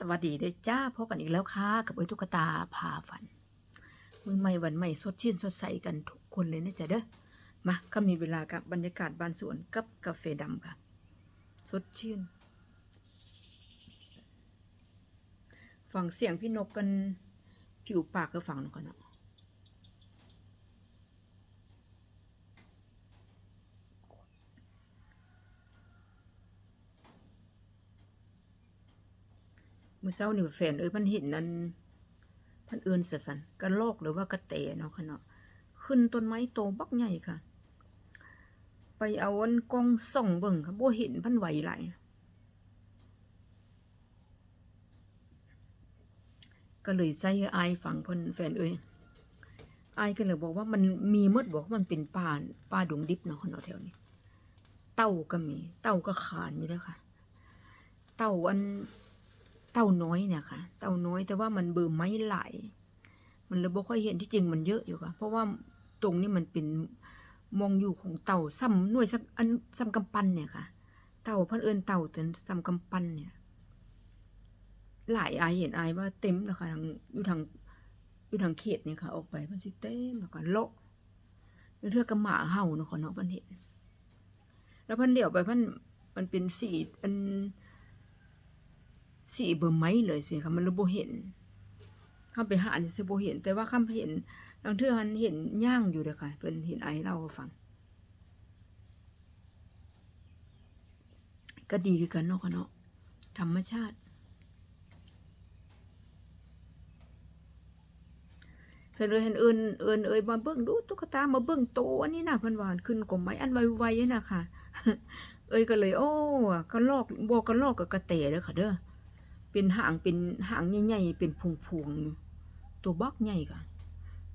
สวัสดีเด้จ้าพบกันอีกแล้วค่ะกับไอ้ตุ๊กตาพาฝัน มือใหม่วันใหม่สดชื่นสดใสกันทุกคนเลยนะจ๊ะเด้อมาก็มีเวลากับบรรยากาศบ้านสวนกับกาแฟดำค่ะ สดชื่นฟังเสียงพี่นกกันผิวปากก็ฟังหนอยก่อนเนาะ มื่อเช้านี่แฟนเอ้ยมันเห็นนั่นพันเอินเสยสันกระโลกหรือว่ากระเตเนาะค่ะเนาะขึ้นต้นไม้โตบักใหญ่ค่ะ ไปเอาอันกล้องส่องเบิ่งค่ะบ่เห็นพันไหวไหลก็เลยใส่อายฝังพิ่นแฟนเอ้ยอายก็เลยบอกว่ามันมีมดบอกว่ามันเป็นป่าป่าดงดิบเนาะค่ะเนาะแถวนี้ เต่าก็มี เต่าก็ขานอยู่แล้วค่ะ เต่าอัน เต่าน้อยเนี่ยค่ะ เต่าน้อยแต่ว่ามันเบิ่มไม้ไหลายมันเลยบ่ค่อยเห็นที่จริงมันเยอะอยู่ค่ะ เพราะว่าตรงนี้มันเป็นมองอยู่ของเต่าซ้ำหน่วยสักอันซ้ำกำปั้นเนี่ยค่ะ เต่าพันเอินเต่าแต่ซ้ำกำปั้นเนี่ย หลายอายเห็นอายว่าเต็มแล้วค่ะทางอยู่ทางอยู่ทางเขตเนี่ยค่ะ ออกไปมันสิเต็มแล้วก็โละแล้วเทือกกระหมาเห่าเนาะค่ะเนาะพิ่นเห็น แล้วพิ่นเดี่ยวไปพิ่นมันเป็นสีอัน สีเบอร์ไม้เลยสิค่ะมันเลยบ่เห็นเข้าไปหาอันนี้สิบ่เห็น แต่ว่าคำเห็นบางเทื่อมันเห็นย่างอยู่เด้อค่ะเพิ่นเห็นไอเล่าให้ฟัง ก็ดีคือกันเนาะค่ะเนาะธรรมชาติเพิ่นเลยเห็นเอิ้นเอิ้นเอ้ยมาเบิ่งดูตุ๊กตามาเบิ่งโตอันนี้น่ะเพิ่นว่าขึ้นกลมไม้อันไวๆน่ะค่ะ เอ้ยก็เลย โอ้กระลอกบ่กระลอกกับกระแตเด้อค่ะเด้อ เป็นหางเป็นหางใหญ่ๆเป็นพวงๆอยู่ตัวบักใหญ่ค่ะ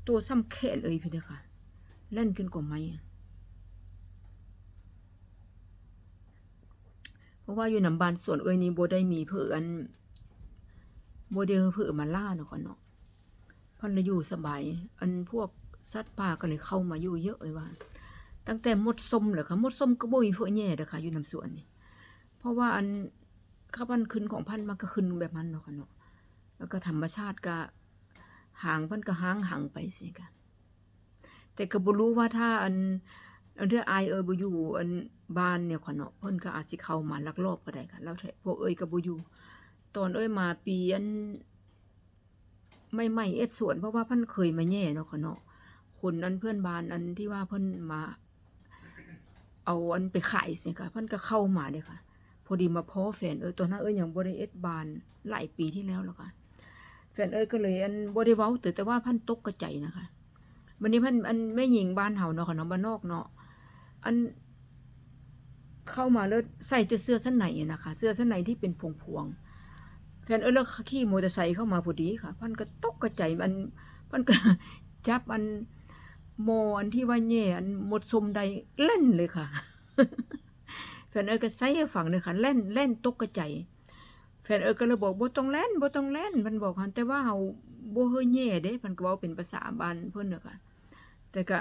ตัวซ้ำแขนเอ้ยพี่เด้อค่ะเล่นขึ้นกว่าไหมเพราะว่าอยู่นำบานสวนเอ้ยนี่บ่ได้มีเพื่ออันบ่ได้เพื่อมาล่าเนาะค่ะเนาะพันลยอยู่สบายอันพวกสัตว์ป่าก็เลยเข้ามาอยู่เยอะเลยว่า ตั้งแต่มดส้มเหรอคะมดส้มก็บ่มีเพื่อแย่เด้อค่ะอยู่นำสวนนี่เพราะว่าอัน ข้าพันขึ้นของพันธุ์มันก็ขึ้นแบบนั้นเนาะค่ะเนาะแล้วก็ธรรมชาติก็หางพิ่นก็หางหางไปสิค่ะแต่ก็บ่รู้ว่าถ้าอันอันเทื่ออายเอ่ยบ่อยู่อันบ้านเนี่ยค่ะเนาะเพิ่นก็อาจสิเข้ามาลักลอบก็ได้ค่ะแล้วพวกเอ่ยก็บ่อยู่ตอนเอ่ยมาปีอันไม่ไม่เอ็ดสวนเพราะว่าเพิ่นเคยมาแย่เนาะค่ะเนาะคนอันเพื่อนบ้านอันที่ว่าเพิ่นมา เอาอันไปขายสิค่ะเพิ่นก็เข้ามาเด้ค่ะ อดีมาพ้อแฟนเอ้ยตอนนั้นเอ้ยยังบ่ได้เอ็ดบานหลายปีที่แล้วแล้วค่ะแฟนเอ้ยก็เลยอันบ่ได้เว้าแต่แต่ว่าพันตกกระใจนะคะวันนี้พันอันแม่หญิงบ้านเฮาเนาะค่ะเนาะบ้านนอกเนาะอันเข้ามาแล้วใส่แต่เสื้อชั้นในนะคะ เสื้อชั้นในที่เป็นพวงๆแฟนเอ้ยแล้วขี่มอเตอร์ไซค์เข้ามาพอดีค่ะ พันก็ตกกระใจมันพันก็จับอันโมอันที่ว่าแย่อันหมดสมใดเล่นเลยค่ะ แฟนเอ้ยก็ใส่ให้ฟังเลยค่ะเล่นเล่นตกกระใจแฟนเอ้ยก็เลยบอกบ่ต้องเล่นบ่ต้องเล่นมันบอกหันแต่ว่าเฮาบ่เฮยแย่เด้เพิ่นก็เว้าเป็นภาษาบ้านเพิ่นเด้อค่ะแต่ก็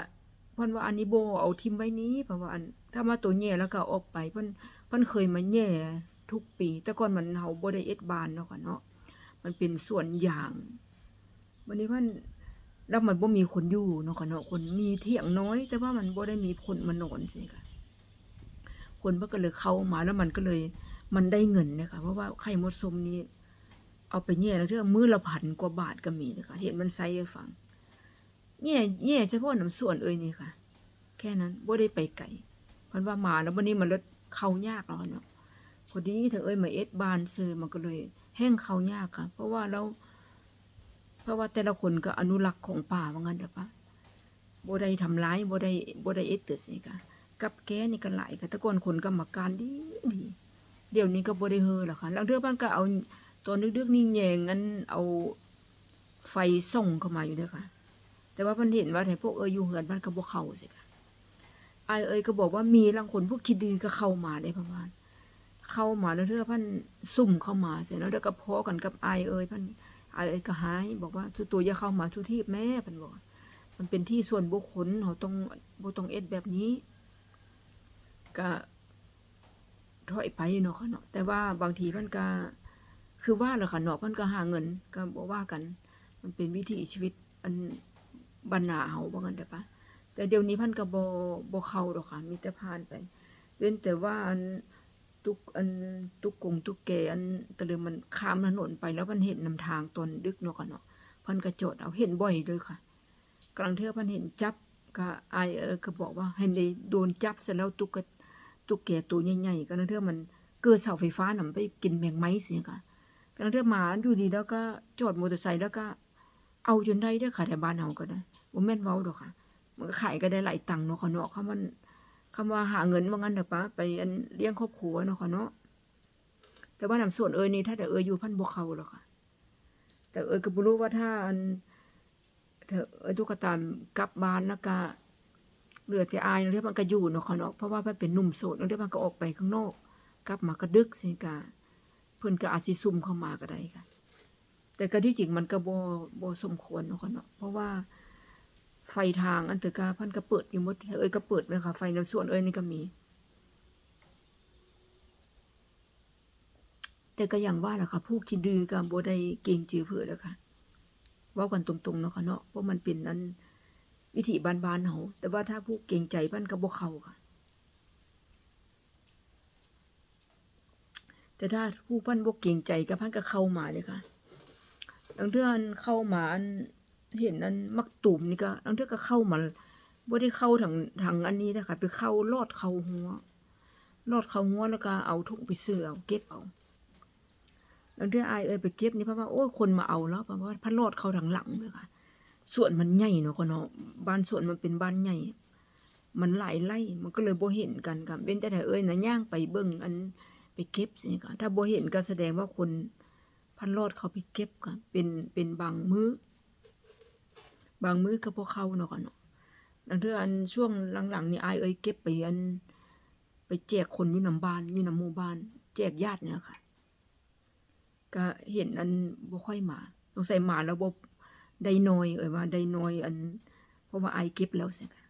เพิ่นว่าอันนี้โบเอาทิมไว้นี้เพราะว่าอันถ้ามาตัวแย่แล้วก็ออกไปเพิ่นเพิ่นเคยมาแย่ทุกปี แต่ก่อนมันเฮาบ่ได้เอ็ดบานเนาะค่ะเนาะมันเป็นส่วนยางวันนี้เพิ่นแล้วมันบ่มีคนอยู่เนาะค่ะเนาะคนมีเถียงน้อย แต่ว่ามันบ่ได้มีคนมานอนสิค่ะ คนมันก็เลยเข้ามาแล้วมันก็เลยมันได้เงินนะคะเพราะว่าไข่มดสมนี่เอาไปแย่แล้วเท่ามือละพันกว่าบาทก็มีนะคะเห็นมันไซให้ฟังแย่แย่เฉพาะน้ำส่วนเอ้ยนี่ค่ะ แค่นั้นบ่ได้ไปไกลเพราะว่ามาแล้ววันนี้มันลดเข้ายากแล้วเนาะพอดีเธอเอ้ยมาเอ็ดบานซื้อมันก็เลย แห้งเข้ายากค่ะ เพราะว่าเราเพราะว่าแต่ละคนก็อนุรักษ์ของป่าว่างั้นเด้อปะบ่ได้ทำร้ายบ่ได้บ่ได้เอ็ดเตือสิค่ะ กับแกนี่ก็หลายค่ะต่ก่อนคนกรรมการดีดีเดี๋ยวนี้ก็บ่ได้เฮอแล้วค่ะแล้วเทือบ้านก็เอาตอนดึกๆนี่แยงอันเอาไฟส่งเข้ามาอยู่เด้อค่ะ แต่ว่าเพิ่นเห็นว่าแต่พวกเอ้ยอยู่เฮือนมันก็บ่เข้าสิค่ะอเอ้ยก็บอกว่ามีบางคนพวกคิดดีก็เข้ามาได้ประมาณ เข้ามาแล้วเทือพิ่นซุ่มเข้ามาเสร็จแล้วเดี๋ยวก็พอกันกับอายเอ้ยพิ่นอายเอ้ยก็หายบอกว่าทุตัวอย่าเข้ามาทุที่แม่พิ่นบอกมันเป็นที่ส่วนบุคคลเขาต้องบ่ต้องเอ็ดแบบนี้ ก็ถอยไปเนาะค่ะเนาะแต่ว่าบางทีมันก็คือว่าแหละค่ะเนาะเพิ่นก็หาเงินก็บ่ว่ากัน มันเป็นวิถีชีวิตอันบ้านนาเฮาว่างันได้ปะแต่เดี๋ยวนี้พิ่นก็บ่บ่เข้าดอกค่ะ มีแต่ผ่านไป เว้นแต่ว่าอันตุกอันตุกกงตุกแกอันตะลึงมันข้ามถนนไปแล้วมันเห็นนำทางตอนดึกเนาะค่ะเนาะพิ่นก็จดเอาเห็นบ่อยเลยค่ะกลางเทือพิ่นเห็นจับก็อายเออก็บอกว่าเห็นได้โดนจับเสร็จแล้วตุกก ตุกแกตัวใหญ่ๆกลางเทื่อมันเกิดเสาไฟฟ้าน่ะมันไปกินแมงไม้เสียค่ะกลางเทื่อหมาอยู่ดีแล้วก็จอดมอเตอร์ไซค์แล้วก็ เอาจนได้เด้อค่ะแต่บ้านเฮาก็ได้บ่แม่นเว้าดอกค่ะ มันก็ขายก็ได้หลายตังค์เนาะค่ะเนาะคำว่าคำว่าหาเงินว่างั้นเด้อปะไปอันเลี้ยงครอบครัวเนาะค่ะเนาะแต่ว่าน้ำส่วนเอยนี่ถ้าแต่เอยอยู่พันบ่เข้าหรอกค่ะ แต่เอยก็บ่รู้ว่าถ้าอันถ้าเอยตุ๊กตากลับบ้านแล้วก็ เหลือแต่อายเรื่องมันก็อยู่เนาะค่ะเนาะเพราะว่ามันเป็นหนุ่มโสดเดี๋ยวมันก็ออกไปข้างนอก กลับมาก็ดึกสิกะเพิ่นก็อาจสิซุ่มเข้ามาก็ได้ค่ะ แต่ก็ที่จริงมันก็บ่บ่สมควรเนาะค่ะเนาะเพราะว่าไฟทางอันตรกาพันก็เปิดอยู่หมดเอ้ยก็เปิดเลยค่ะไฟในส่วนเอ้ยนี่ก็มี แต่ก็อย่างว่าแหละค่ะผู้คิดดื้อกับโบได้เก่งจือเพื่อแล้วค่ะว่ากันตรงๆเนาะค่ะเนาะเพราะมันเป็นอัน วิถีบานๆเฮาแต่ว่าถ้าผู้เก่งใจพันก็บ่เข้าค่ะ แต่ถ้าผู้พันบ่เก่งใจก็พันก็เข้ามาเลยค่ะบางเทื่อนเข้ามาอันเห็นอันมักตุ่มนี่ก็บางเทื่อก็เข้ามาบ่ได้เข้าทางทางอันนี้นะคะไปเข้าลอดเข้าหัวลอดเข้าหัวแล้วก็เอาถุงไปซื้อเอาเก็บเอาบางเทื่ออายเอ้ยไปเก็บนี่เพราะว่าโอ้ยคนมาเอาแล้วเพราะว่าพันลอดเข้าทางหลังเลยค่ะ ส่วนมันใหญ่เนาะก็เนาะบ้านสวนมันเป็นบ้านใหญ่ มันหลายไร่มันก็เลยโบเห็นกันค่ะเว้นแต่ถ้าเอ้ยนะย่างไปเบิ่งอันไปเก็บสิค่ะถ้าโบเห็นก็แสดงว่าคนพันลอดเขาไปเก็บค่ะเป็นเป็นบางมื้อ บางมื้อก็บ่เขาเนาะค่ะเนาะดังเทื่ออันช่วงหลังๆนี่ไอเอ้ยเก็บไปอันไปแจกคนอยู่นำบ้านอยู่นำหมู่บ้าน แจกญาติเนี่ยค่ะ ก็เห็นอันบ่ค่อยมาสงสัยมาแล้วบ่ ได้น้อยเอ่ยว่าได้น้อยอัน เพราะว่าไอเก็บแล้วสิค่ะ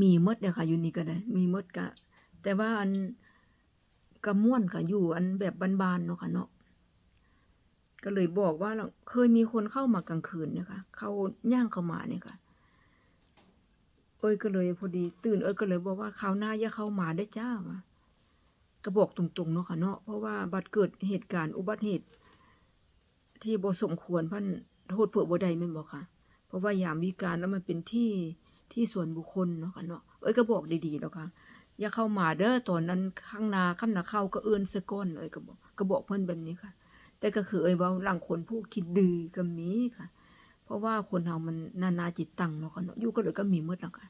มีมดเด้อค่ะอยู่นี่ก็ได้ มีมดก็แต่ว่าอันก็ม่วนก็อยู่อันแบบบานๆเนาะค่ะเนาะก็เลยบอกว่าเราเคยมีคนเข้ามากลางคืนนะคะ เข้าย่างเข้ามาเนี่ยค่ะ เอ้ยก็เลยพอดี ตื่นเอ้ยก็เลยบอกว่าคราวหน้าอย่าเข้ามาได้จ้าวะก็บอกตรงๆเนาะค่ะเนาะเพราะว่าบัดเกิดเหตุการณ์อุบัติเหตุ ที่บ่สมควรพันโทษเผื่อบ่ได้แม่นบ่ค่ะ เพราะว่ายามวิการแล้วมันเป็นที่ที่ส่วนบุคคลเนาะค่ะเนาะเอ้ยก็บอกดีๆแล้วค่ะ อย่าเข้ามาเด้อตอนนั้นข้างนาค่ำหนาเข้าก็เอื้นซะก่อนเอ้ยก็บอกก็บอกเพิ่นแบบนี้ค่ะ แต่ก็คือเอ้ยเว่าหลังคนผู้คิดดื้อก็มีค่ะ เพราะว่าคนเฮามันนานาจิตตังเนาะค่ะเนาะอยู่ก็เลยก็มีหมดแล้วค่ะ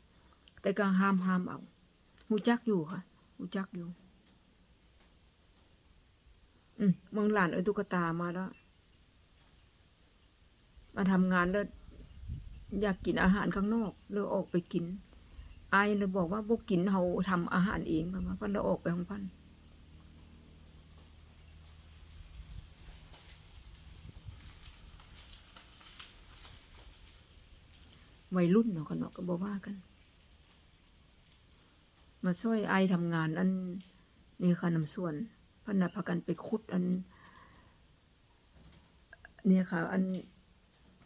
แต่ก็ห้ามห้ามเอาฮู้จักอยู่ค่ะฮู้จักอยู่ อืมเมืองหลานเอ้ยตุ๊กตามาแล้ว มาทำงานแล้วอยากกินอาหารข้างนอกเลยออกไปกินไอเลยบอกว่าบ่กินเฮาทำอาหารเองเพิ่นว่าเพิ่นเลยออกไปของพิ่นวัยรุ่นเนาะกันเนาะก็บอกว่ากัน มาช่วยไอทำงานอันนี่ค่ะนำส่วนพันนะพากันไปขุดอัน เนี่ยค่ะ อัน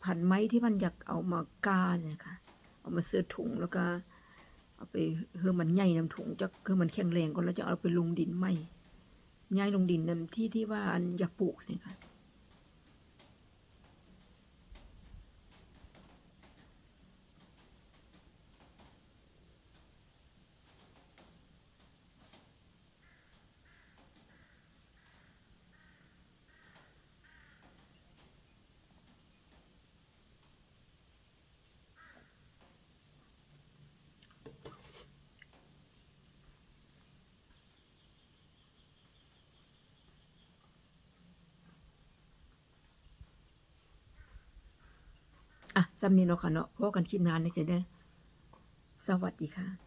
พันไม้ที่มันอยากเอามากาเนี่ยค่ะ เอามาเสื้อถุงแล้วก็ เอาไปเฮือมันใหญ่นำถุงจะคือมันแข็งแรงก่อนแล้วจะเอาไปลงดินไหมย้ายลงดินนำที่ที่ว่าอันอยากปลูกสิค่ะ สำนีเนาะค่ะเนาะพอกันคลิปนานเลยจะเด้อสวัสดีค่ะ